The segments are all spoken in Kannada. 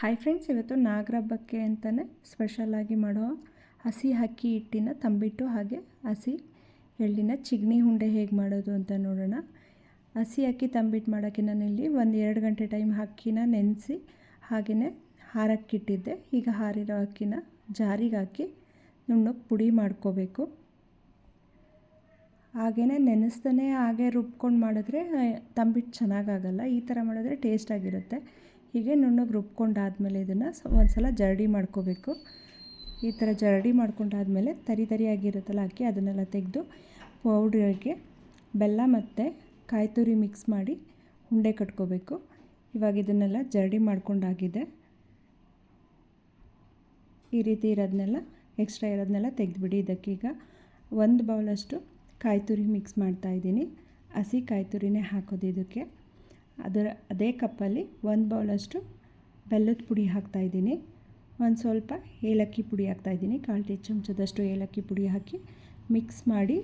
ಹಾಯ್ ಫ್ರೆಂಡ್ಸ್ ಇವತ್ತು ನಾಗರ ಹಬ್ಬಕ್ಕೆ ಅಂತಲೇ ಸ್ಪೆಷಲಾಗಿ ಮಾಡೋ ಹಸಿ ಅಕ್ಕಿ ಹಿಟ್ಟಿನ ತಂಬಿಟ್ಟು ಹಾಗೆ ಹಸಿ ಎಳ್ಳಿನ ಚಿಗಣಿ ಉಂಡೆ ಹೇಗೆ ಮಾಡೋದು ಅಂತ ನೋಡೋಣ. ಹಸಿ ಅಕ್ಕಿ ತಂಬಿಟ್ಟು ಮಾಡೋಕ್ಕೆ ನಾನಿಲ್ಲಿ ಒಂದು ಎರಡು ಗಂಟೆ ಟೈಮ್ ಅಕ್ಕಿನ ನೆನೆಸಿ ಹಾಗೆಯೇ ಹಾರಕ್ಕಿಟ್ಟಿದ್ದೆ. ಈಗ ಹಾರಿರೋ ಅಕ್ಕಿನ ಜಾರಿಗೆ ಹಾಕಿ ನುಣ್ಣಗೆ ಪುಡಿ ಮಾಡ್ಕೋಬೇಕು. ಹಾಗೆಯೇ ನೆನೆಸ್ದೇ ಹಾಗೆ ರುಬ್ಕೊಂಡು ಮಾಡಿದ್ರೆ ತಂಬಿಟ್ಟು ಚೆನ್ನಾಗಾಗಲ್ಲ ಈ ಥರ ಮಾಡಿದ್ರೆ ಟೇಸ್ಟಾಗಿರುತ್ತೆ ಹೀಗೆ ನುಣ್ಣಗೆ ರುಬ್ಕೊಂಡಾದಮೇಲೆ ಇದನ್ನು ಒಂದು ಸಲ ಜರಡಿ ಮಾಡ್ಕೋಬೇಕು. ಈ ಥರ ಜರಡಿ ಮಾಡ್ಕೊಂಡಾದಮೇಲೆ ತರಿ ತರಿಯಾಗಿರುತ್ತಲ್ಲ ಅಕ್ಕಿ, ಅದನ್ನೆಲ್ಲ ತೆಗೆದು ಪೌಡ್ರಿಗೆ ಬೆಲ್ಲ ಮತ್ತು ಕಾಯಿ ತುರಿ ಮಿಕ್ಸ್ ಮಾಡಿ ಉಂಡೆ ಕಟ್ಕೋಬೇಕು. ಇವಾಗ ಇದನ್ನೆಲ್ಲ ಜರಡಿ ಮಾಡ್ಕೊಂಡಾಗಿದೆ. ಈ ರೀತಿ ಇರೋದನ್ನೆಲ್ಲ ಎಕ್ಸ್ಟ್ರಾ ಇರೋದನ್ನೆಲ್ಲ ತೆಗೆದುಬಿಡಿ ಇದಕ್ಕೀಗ ಒಂದು ಬೌಲಷ್ಟು ಕಾಯಿ ತುರಿ ಮಿಕ್ಸ್ ಮಾಡ್ತಾಯಿದ್ದೀನಿ ಹಸಿ ಕಾಯಿ ತುರಿನೇ ಹಾಕೋದು ಇದಕ್ಕೆ. ಅದರ ಅದೇ ಕಪ್ಪಲ್ಲಿ ಒಂದು ಬೌಲಷ್ಟು ಬೆಲ್ಲದ ಪುಡಿ ಹಾಕ್ತಾಯಿದ್ದೀನಿ ಒಂದು ಸ್ವಲ್ಪ ಏಲಕ್ಕಿ ಪುಡಿ ಹಾಕ್ತಾಯಿದ್ದೀನಿ ಕಾಲು ಟೀ ಚಮಚದಷ್ಟು ಏಲಕ್ಕಿ ಪುಡಿ ಹಾಕಿ ಮಿಕ್ಸ್ ಮಾಡಿ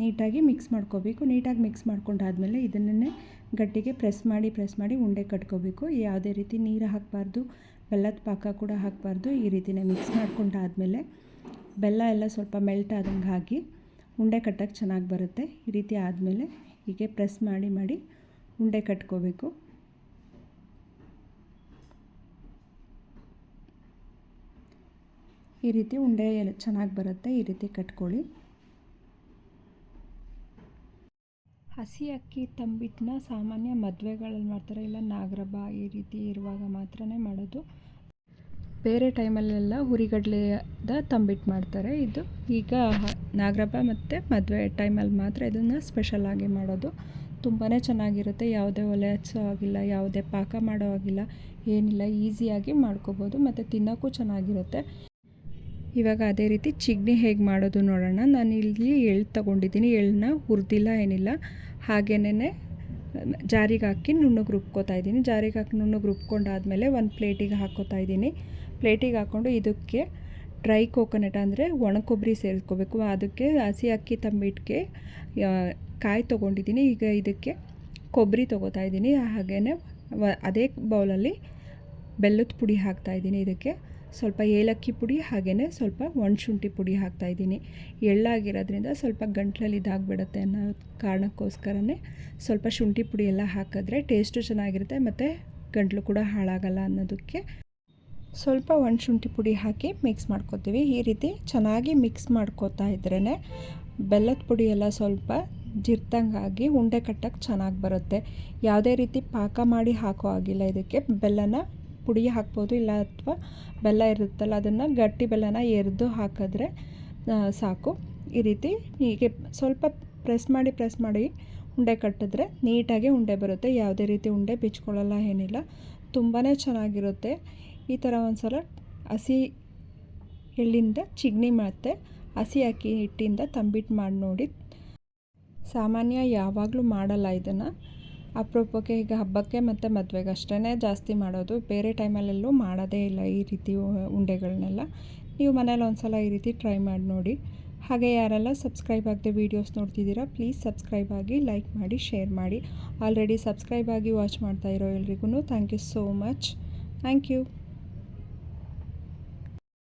ನೀಟಾಗಿ ಮಿಕ್ಸ್ ಮಾಡ್ಕೋಬೇಕು. ನೀಟಾಗಿ ಮಿಕ್ಸ್ ಮಾಡ್ಕೊಂಡಾದಮೇಲೆ ಇದನ್ನೇ ಗಟ್ಟಿಗೆ ಪ್ರೆಸ್ ಮಾಡಿ ಪ್ರೆಸ್ ಮಾಡಿ ಉಂಡೆ ಕಟ್ಕೋಬೇಕು. ಯಾವುದೇ ರೀತಿ ನೀರು ಹಾಕಬಾರ್ದು, ಬೆಲ್ಲದ ಪಾಕ ಕೂಡ ಹಾಕಬಾರ್ದು, ಈ ರೀತಿನೇ ಮಿಕ್ಸ್ ಮಾಡ್ಕೊಂಡಾದಮೇಲೆ ಬೆಲ್ಲ ಎಲ್ಲ ಸ್ವಲ್ಪ ಮೆಲ್ಟ್ ಆದಂಗೆ ಹಾಕಿ ಉಂಡೆ ಕಟ್ಟಕ್ಕೆ ಚೆನ್ನಾಗಿ ಬರುತ್ತೆ. ಈ ರೀತಿ ಆದಮೇಲೆ ಹೀಗೆ ಪ್ರೆಸ್ ಮಾಡಿ ಮಾಡಿ ಉಂಡೆ ಕಟ್ಕೋಬೇಕು. ಈ ರೀತಿ ಉಂಡೆ ಚೆನ್ನಾಗಿ ಬರುತ್ತೆ, ಈ ರೀತಿ ಕಟ್ಕೊಳ್ಳಿ. ಹಸಿ ಅಕ್ಕಿ ತಂಬಿಟ್ಟನ್ನ ಸಾಮಾನ್ಯ ಮದುವೆಗಳಲ್ಲಿ ಮಾಡ್ತಾರೆ. ಇಲ್ಲ ನಾಗರಬ್ಬ ಈ ರೀತಿ ಇರುವಾಗ ಮಾತ್ರ ಮಾಡೋದು. ಬೇರೆ ಟೈಮಲ್ಲೆಲ್ಲ ಹುರಿಗಡಲೆದ ತಂಬಿಟ್ಟು ಮಾಡ್ತಾರೆ. ಇದು ಈಗ ನಾಗರಬ್ಬ ಮತ್ತು ಮದುವೆ ಟೈಮಲ್ಲಿ ಮಾತ್ರ ಇದನ್ನು ಸ್ಪೆಷಲಾಗಿ ಮಾಡೋದು. ತುಂಬಾ ಚೆನ್ನಾಗಿರುತ್ತೆ. ಯಾವುದೇ ಒಲೆ ಹಚ್ಚೋ ಆಗಿಲ್ಲ ಯಾವುದೇ ಪಾಕ ಮಾಡೋ ಆಗಿಲ್ಲ ಏನಿಲ್ಲ ಈಸಿಯಾಗಿ ಮಾಡ್ಕೋಬೋದು. ಮತ್ತು ತಿನ್ನೋಕ್ಕೂ ಚೆನ್ನಾಗಿರುತ್ತೆ. ಇವಾಗ ಅದೇ ರೀತಿ ಚಿಗ್ನಿ ಹೇಗೆ ಮಾಡೋದು ನೋಡೋಣ. ನಾನು ಇಲ್ಲಿ ಎಳ್ಳು ತಗೊಂಡಿದ್ದೀನಿ. ಎಳ್ಳನ್ನ ಹುರಿದಿಲ್ಲ ಏನಿಲ್ಲ. ಹಾಗೇನೇ ಜಾರಿಗೆ ಹಾಕಿ ನುಣ್ಣಗೆ ರುಬ್ಕೋತಾ ಇದ್ದೀನಿ. ಜಾರಿಗೆ ಹಾಕಿ ನುಣ್ಣಗೆ ರುಬ್ಕೊಂಡಾದಮೇಲೆ ಒಂದು ಪ್ಲೇಟಿಗೆ ಹಾಕ್ಕೋತಾ ಇದ್ದೀನಿ. ಪ್ಲೇಟಿಗೆ ಹಾಕ್ಕೊಂಡು ಇದಕ್ಕೆ ಡ್ರೈ ಕೋಕೋನಟ್ ಅಂದರೆ ಒಣ ಕೊಬ್ಬರಿ ಸೇರಿಸ್ಕೋಬೇಕು. ಅದಕ್ಕೆ ಹಸಿ ಅಕ್ಕಿ ತಂಬಿಟ್ಟಿಗೆ ಕಾಯಿ ತೊಗೊಂಡಿದ್ದೀನಿ. ಈಗ ಇದಕ್ಕೆ ಕೊಬ್ಬರಿ ತೊಗೋತಾ ಇದ್ದೀನಿ. ಹಾಗೆಯೇ ಅದೇ ಬೌಲಲ್ಲಿ ಬೆಲ್ಲದ ಪುಡಿ ಹಾಕ್ತಾಯಿದ್ದೀನಿ ಇದಕ್ಕೆ. ಸ್ವಲ್ಪ ಏಲಕ್ಕಿ ಪುಡಿ ಹಾಗೆಯೇ ಸ್ವಲ್ಪ ಒಣಶುಂಠಿ ಪುಡಿ ಹಾಕ್ತಾಯಿದ್ದೀನಿ ಎಳ್ಳಾಗಿರೋದ್ರಿಂದ ಸ್ವಲ್ಪ ಗಂಟ್ಲಲ್ಲಿ ಇದಾಗ್ಬಿಡುತ್ತೆ ಅನ್ನೋ ಕಾರಣಕ್ಕೋಸ್ಕರನೇ ಸ್ವಲ್ಪ ಶುಂಠಿ ಪುಡಿ ಎಲ್ಲ ಹಾಕಿದ್ರೆ ಟೇಸ್ಟು ಚೆನ್ನಾಗಿರುತ್ತೆ ಮತ್ತು ಗಂಟ್ಲು ಕೂಡ ಹಾಳಾಗಲ್ಲ ಅನ್ನೋದಕ್ಕೆ ಸ್ವಲ್ಪ ಒಣಶುಂಠಿ ಪುಡಿ ಹಾಕಿ ಮಿಕ್ಸ್ ಮಾಡ್ಕೋತೀವಿ. ಈ ರೀತಿ ಚೆನ್ನಾಗಿ ಮಿಕ್ಸ್ ಮಾಡ್ಕೋತಾ ಇದ್ರೇ ಬೆಲ್ಲದ ಪುಡಿ ಎಲ್ಲ ಸ್ವಲ್ಪ ಜಿರ್ತಂಗಾಗಿ ಉಂಡೆ ಕಟ್ಟಕ್ಕೆ ಚೆನ್ನಾಗಿ ಬರುತ್ತೆ. ಯಾವುದೇ ರೀತಿ ಪಾಕ ಮಾಡಿ ಹಾಕೋ ಆಗಿಲ್ಲ ಇದಕ್ಕೆ. ಬೆಲ್ಲನ ಪುಡಿ ಹಾಕ್ಬೋದು, ಇಲ್ಲ ಅಥವಾ ಬೆಲ್ಲ ಇರುತ್ತಲ್ಲ ಅದನ್ನು ಗಟ್ಟಿ ಬೆಲ್ಲನ ಎರೆದು ಹಾಕಿದ್ರೆ ಸಾಕು. ಈ ರೀತಿ ಹೀಗೆ ಸ್ವಲ್ಪ ಪ್ರೆಸ್ ಮಾಡಿ ಪ್ರೆಸ್ ಮಾಡಿ ಉಂಡೆ ಕಟ್ಟಿದ್ರೆ ನೀಟಾಗಿ ಉಂಡೆ ಬರುತ್ತೆ. ಯಾವುದೇ ರೀತಿ ಉಂಡೆ ಬಿಚ್ಕೊಳ್ಳಲ್ಲ, ಏನಿಲ್ಲ. ತುಂಬಾ ಚೆನ್ನಾಗಿರುತ್ತೆ. ಈ ಥರ ಒಂದು ಸಲ ಹಸಿ ಎಳ್ಳಿಂದ ಚಿಗ್ನಿ ಮತ್ತು ಹಸಿ ಅಕ್ಕಿ ಹಿಟ್ಟಿಂದ ತಂಬಿಟ್ಟು ಮಾಡಿ ನೋಡಿ. ಸಾಮಾನ್ಯ ಯಾವಾಗಲೂ ಮಾಡಲ್ಲ ಇದನ್ನು. ಅಪರೂಪಕ್ಕೆ ಈಗ ಹಬ್ಬಕ್ಕೆ ಮತ್ತು ಮದುವೆಗೆ ಅಷ್ಟೇ ಜಾಸ್ತಿ ಮಾಡೋದು. ಬೇರೆ ಟೈಮಲ್ಲೆಲ್ಲೂ ಮಾಡೋದೇ ಇಲ್ಲ ಈ ರೀತಿ ಉಂಡೆಗಳನ್ನೆಲ್ಲ ನೀವು ಮನೇಲಿ ಒಂದು ಸಲ ಈ ರೀತಿ ಟ್ರೈ ಮಾಡಿ ನೋಡಿ. ಹಾಗೆ ಯಾರೆಲ್ಲ ಸಬ್ಸ್ಕ್ರೈಬ್ ಆಗದೆ ವೀಡಿಯೋಸ್ ನೋಡ್ತಿದ್ದೀರಾ, ಪ್ಲೀಸ್ ಸಬ್ಸ್ಕ್ರೈಬ್ ಆಗಿ ಲೈಕ್ ಮಾಡಿ, ಶೇರ್ ಮಾಡಿ. ಆಲ್ರೆಡಿ ಸಬ್ಸ್ಕ್ರೈಬ್ ಆಗಿ ವಾಚ್ ಮಾಡ್ತಾ ಇರೋ ಎಲ್ರಿಗೂ thank you so much. Thank you.